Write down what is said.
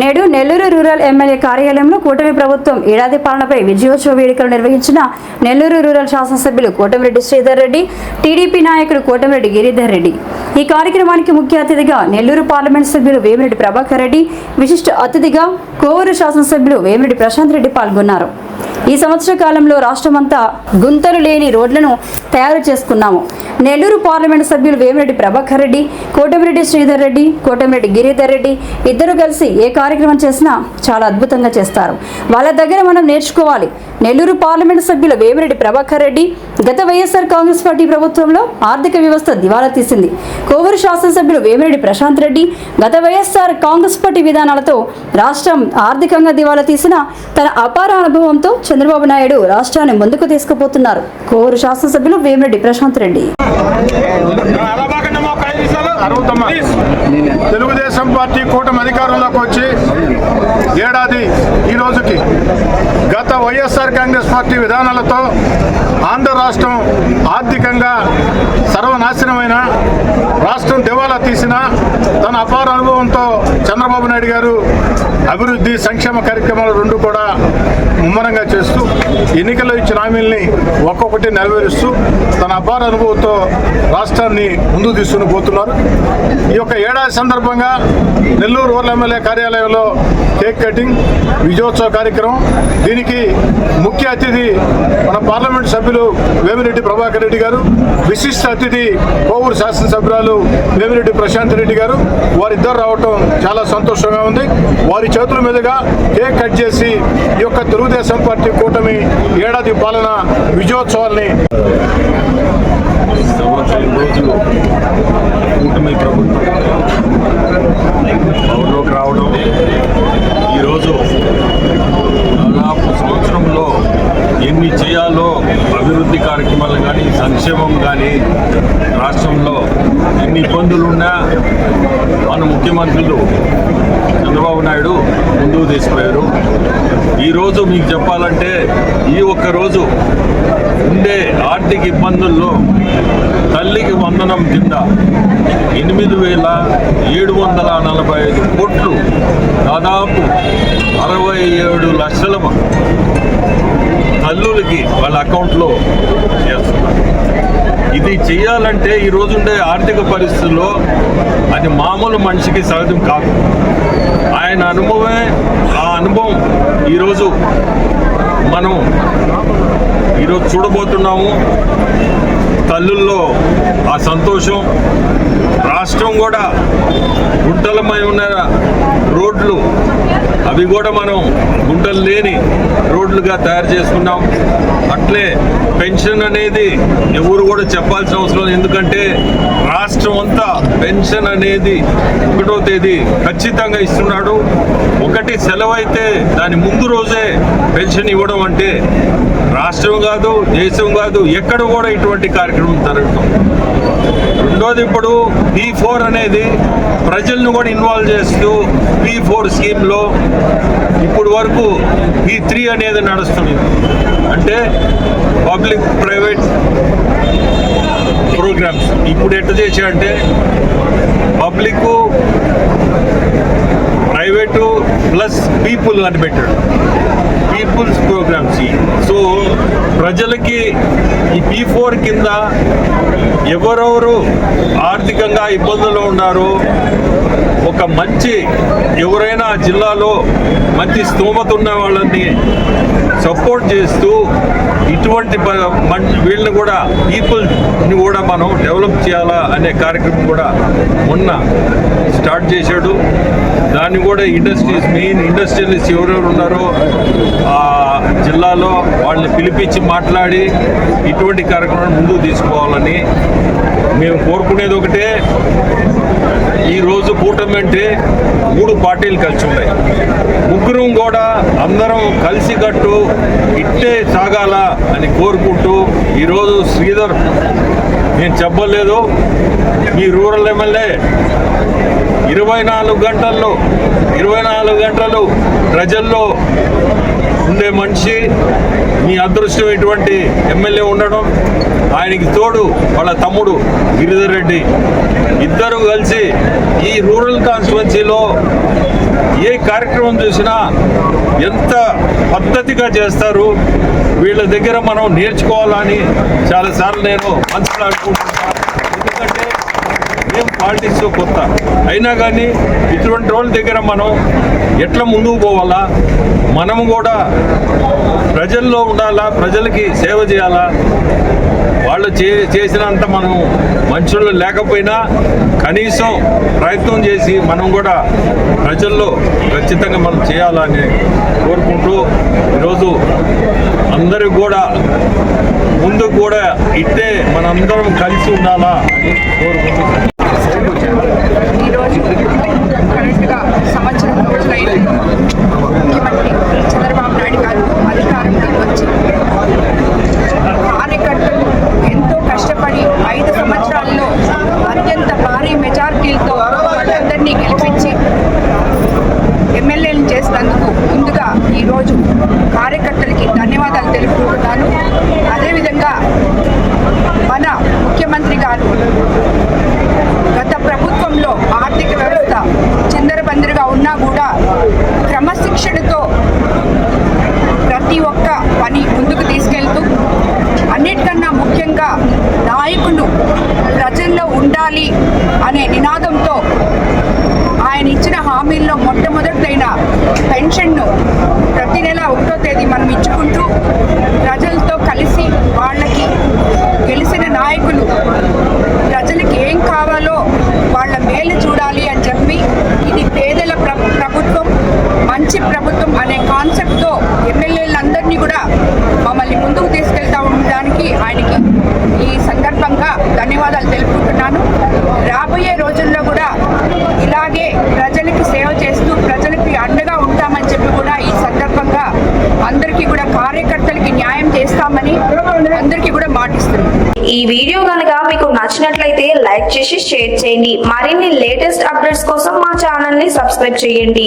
నేడు Nellore rural MLA కార్యాలయంలో కూటమి ప్రభుత్వం ఏడాది పాలనపై విజయోత్సవ వేడుకలు నిర్వహించిన నెల్లూరు రూరల్ శాసనసభ్యులు కోటమిరెడ్డి శ్రీధర్ రెడ్డి టీడీపీ నాయకుడు కోటమిరెడ్డి గిరిధర్ రెడ్డి. ఈ కార్యక్రమానికి ముఖ్య అతిథిగా నెల్లూరు పార్లమెంట్ సభ్యులు వేమిరెడ్డి ప్రభాకర్ రెడ్డి విశిష్ట అతిథిగా కోవూరు శాసనసభ్యులు వేమిరెడ్డి ప్రశాంత్ రెడ్డి పాల్గొన్నారు. ఈ సంవత్సర కాలంలో రాష్ట్రమంతా గుంతలు లేని రోడ్లను తయారు చేసుకున్నాము. నెల్లూరు పార్లమెంట్ సభ్యులు వేమిరెడ్డి ప్రభాకర్ రెడ్డి కోటమిరెడ్డి శ్రీధర్ రెడ్డి కోటమిరెడ్డి గిరిధర్ రెడ్డి ఇద్దరు కలిసి ఏ కార్యక్రమం చేసినా చాలా అద్భుతంగా చేస్తారు. వాళ్ళ దగ్గర మనం నేర్చుకోవాలి. నెల్లూరు పార్లమెంట్ సభ్యులు వేమిరెడ్డి ప్రభాకర్ రెడ్డి గత వైఎస్ఆర్ కాంగ్రెస్ పార్టీ ప్రభుత్వంలో ఆర్థిక వ్యవస్థ దివాలా తీసింది. కోవూరు శాసనసభ్యులు వేమిరెడ్డి ప్రశాంత్ రెడ్డి గత వైఎస్ఆర్ కాంగ్రెస్ పార్టీ విధానాలతో రాష్ట్రం ఆర్థికంగా దివాలా తీసిన తన అపార అనుభవంతో చంద్రబాబు నాయుడు రాష్ట్రాన్ని ముందుకు తీసుకుపోతున్నారు. కోవూరు శాసనసభ్యులు వేమిరెడ్డి ప్రశాంత్ రెడ్డి. తెలుగుదేశం పార్టీ కూటమి అధికారంలోకి వచ్చి ఏడాది ఈ రోజుకి గత వైఎస్ఆర్ కాంగ్రెస్ పార్టీ విధానాలతో ఆంధ్ర రాష్ట్రం ఆర్థికంగా సర్వనాశనమైన రాష్ట్రం దివాలా తీసిన తన అపార అనుభవంతో చంద్రబాబు నాయుడు గారు అభివృద్ధి సంక్షేమ కార్యక్రమాలు రెండు కూడా ముమ్మరంగా చేస్తూ ఎన్నికల్లో ఇచ్చిన హామీల్ని ఒక్కొక్కటి నెరవేరుస్తూ తన అపార అనుభవంతో రాష్ట్రాన్ని ముందు తీసుకుని పోతున్నారు. ఈ యొక్క ఏడాది సందర్భంగా Nellore rural M L A కార్యాలయంలో కేక్ కటింగ్ విజయోత్సవ కార్యక్రమం దీనికి ముఖ్య అతిథి మన పార్లమెంట్ సభ్యులు వేమిరెడ్డి ప్రభాకర్ రెడ్డి గారు విశిష్ట అతిథి కోవూరు శాసనసభ్యురాలు వేమిరెడ్డి ప్రశాంత్ రెడ్డి గారు. వారిద్దరు రావటం చాలా సంతోషంగా ఉంది. వారి చేతుల మీదుగా కేక్ కట్ చేసి ఈ యొక్క తెలుగుదేశం పార్టీ కూటమి ఏడాది పాలన విజయోత్సవాల్ని సంవత్సరం రోజులు కూటమి ప్రభుత్వం పవర్లోకి రావడం ఈరోజు దాదాపు సంవత్సరంలో ఎన్ని చేయాలో అభివృద్ధి కార్యక్రమాలు కానీ సంక్షేమం కానీ రాష్ట్రంలో ఎన్ని ఇబ్బందులున్నా మన ముఖ్యమంత్రులు చంద్రబాబు నాయుడు ముందుకు తీసుకుపోయారు. ఈరోజు మీకు చెప్పాలంటే ఈ ఒక్క రోజు ఉండే ఆర్థిక ఇబ్బందుల్లో తల్లికి వందనం కింద ఎనిమిది వేల ఏడు వందల నలభై ఐదు కోట్లు దాదాపు అరవై ఏడు లక్షల తల్లులకి వాళ్ళ అకౌంట్లో అది చేయాలంటే ఈ రోజుండే ఆర్థిక పరిస్థితుల్లో అది మామూలు మనిషికి సహజం కాదు. ఆయన అనుభవమే ఆ అనుభవం ఈరోజు మనం ఈరోజు చూడబోతున్నాము. తల్లుల్లో ఆ సంతోషం రాష్ట్రం కూడా గుంటలమై ఉన్న రోడ్లు అవి కూడా మనం గుంటలు లేని రోడ్లుగా తయారు చేసుకున్నాం. అట్లే పెన్షన్ అనేది ఎవరు కూడా చెప్పాల్సిన అవసరం లేదు. ఎందుకంటే రాష్ట్రం అంతా పెన్షన్ అనేది ఒకటో తేదీ ఖచ్చితంగా ఇస్తున్నాడు. ఒకటి సెలవు అయితే దాని ముందు రోజే పెన్షన్ ఇవ్వడం అంటే రాష్ట్రం కాదు దేశం కాదు ఎక్కడ కూడా ఇటువంటి కార్యక్రమం జరగటం ఈరోజు ఇప్పుడు పీ ఫోర్ అనేది ప్రజలను కూడా ఇన్వాల్వ్ చేస్తూ పీ ఫోర్ స్కీమ్లో ఇప్పుడు వరకు పీ త్రీ అనేది నడుస్తుంది. అంటే పబ్లిక్ ప్రైవేట్ ప్రోగ్రామ్స్. ఇప్పుడు ఎట్లా చేశాయంటే పబ్లిక్ ప్రైవేటు ప్లస్ పీపుల్ అని పెట్టాడు పీపుల్స్ ప్రోగ్రామ్స్ సో. ప్రజలకి ఈ పీ ఫోర్ కింద ఎవరెవరు ఆర్థికంగా ఇబ్బందులు ఉన్నారో ఒక మంచి ఎవరైనా జిల్లాలో మంచి స్తోమత ఉన్న వాళ్ళని సపోర్ట్ చేస్తూ ఇటువంటి ప- వీళ్ళని కూడా పీపుల్ని కూడా మనం డెవలప్ చేయాలా అనే కార్యక్రమం కూడా మొన్న స్టార్ట్ చేశాడు. దాన్ని కూడా ఇండస్ట్రీస్ మెయిన్ ఇండస్ట్రియలిస్ట్ ఎవరెవరు ఉన్నారో ఆ జిల్లాలో వాళ్ళని పిలిపించి మాట్లాడి ఇటువంటి కార్యక్రమాన్ని ముందుకు తీసుకోవాలని మేము కోరుకునేది ఒకటే. ఈరోజు కూటమి అంటే మూడు పార్టీలు కలిసి ఉన్నాయి. ముగ్గురు కూడా అందరం కలిసికట్టు ఇట్టే సాగాల అని కోరుకుంటూ ఈరోజు శ్రీధర్ నేను చెప్పలేదు మీ రూరల్ ఎమ్మెల్యే ఇరవై నాలుగు గంటల్లో ఇరవై నాలుగు గంటలు ప్రజల్లో ఉండే మనిషి మీ అదృష్టం ఎటువంటి ఎమ్మెల్యే ఉండడం ఆయనకి తోడు వాళ్ళ తమ్ముడు గిరిధర్ రెడ్డి. ఇద్దరు కలిసి ఈ రూరల్ కాన్స్టిట్యున్సీలో ఏ కార్యక్రమం చూసినా ఎంత పద్ధతిగా చేస్తారు వీళ్ళ దగ్గర మనం నేర్చుకోవాలని చాలాసార్లు నేను మనసులో ఎందుకంటే మేము పాలిటిక్స్ కొత్త. అయినా కానీ ఇటువంటి వాళ్ళ దగ్గర మనం ఎట్లా ముందుకు పోవాలా? మనము కూడా ప్రజల్లో ఉండాలా? ప్రజలకి సేవ చేయాలా? వాళ్ళు చే చేసినంత మనం మనుషులు లేకపోయినా కనీసం ప్రయత్నం చేసి మనం కూడా ప్రజల్లో ఖచ్చితంగా మనం చేయాలని కోరుకుంటూ ఈరోజు అందరికి కూడా ముందు కూడా ఇట్టే మనందరం కలిసి ఉండాలా అని కోరుకుంటున్నాను ఈరోజు కరెక్ట్గా సంవత్సరం రోజులైంది ముఖ్యమంత్రి చంద్రబాబు నాయుడు గారు అధికారంలోకి వచ్చి కార్యకర్తలు ఎంతో కష్టపడి ఐదు సంవత్సరాల్లో అత్యంత భారీ మెజారిటీలతో వాళ్ళందరినీ గెలిపించి ఎమ్మెల్యేలను చేసినందుకు ముందుగా ఈరోజు కార్యకర్తలకి ధన్యవాదాలు తెలుపుకుంటున్నాను అదేవిధంగా మన ముఖ్యమంత్రి గారు గత ప్రభుత్వంలో ఆర్థిక వ్యవస్థ చిందరబందరగా ఉన్నా కూడా క్రమశిక్షణతో ప్రతి ఒక్క పని ముందుకు తీసుకెళ్తూ కన్నా ముఖ్యంగా నాయకులు ప్రజల్లో ఉండాలి అనే నినాదంతో ఆయన ఇచ్చిన హామీల్లో మొట్టమొదటైన పెన్షన్ను ప్రతి నెల ఒకటో తేదీ మనం ఇచ్చాం ప్రజలతో కలిసి వాళ్ళకి గెలిచిన నాయకులు ప్రజలకి ఏం కావాలో వాళ్ళ మేలు చూడాలి అని చెప్పి ఇది పేదల ప్ర ప్రభుత్వం మంచి ప్రభుత్వం అనే కాన్సెప్ట్తో ఎమ్మెల్యేలందరినీ కూడా మమ్మల్ని ముందుకు తీసుకెళ్తా ఉండడానికి ఆయనకి ఈ సందర్భంగా ధన్యవాదాలు తెలుపుకుంటున్నాను రాబోయే రోజుల్లో కూడా ఇలాగే ప్రజలకి సేవ చేస్తూ ప్రజలకి అండగా ఉంటామని చెప్పి కూడా ఈ సందర్భంగా అందరికీ కూడా కార్యకర్తలకి న్యాయం చేస్తామని అందరికీ కూడా మాటిస్తున్నాం. ఈ వీడియో కనుక మీకు నచ్చినట్లయితే లైక్ చేసి షేర్ చేయండి. మరిన్ని లేటెస్ట్ అప్డేట్స్ కోసం మా ఛానల్ని సబ్స్క్రైబ్ చేయండి.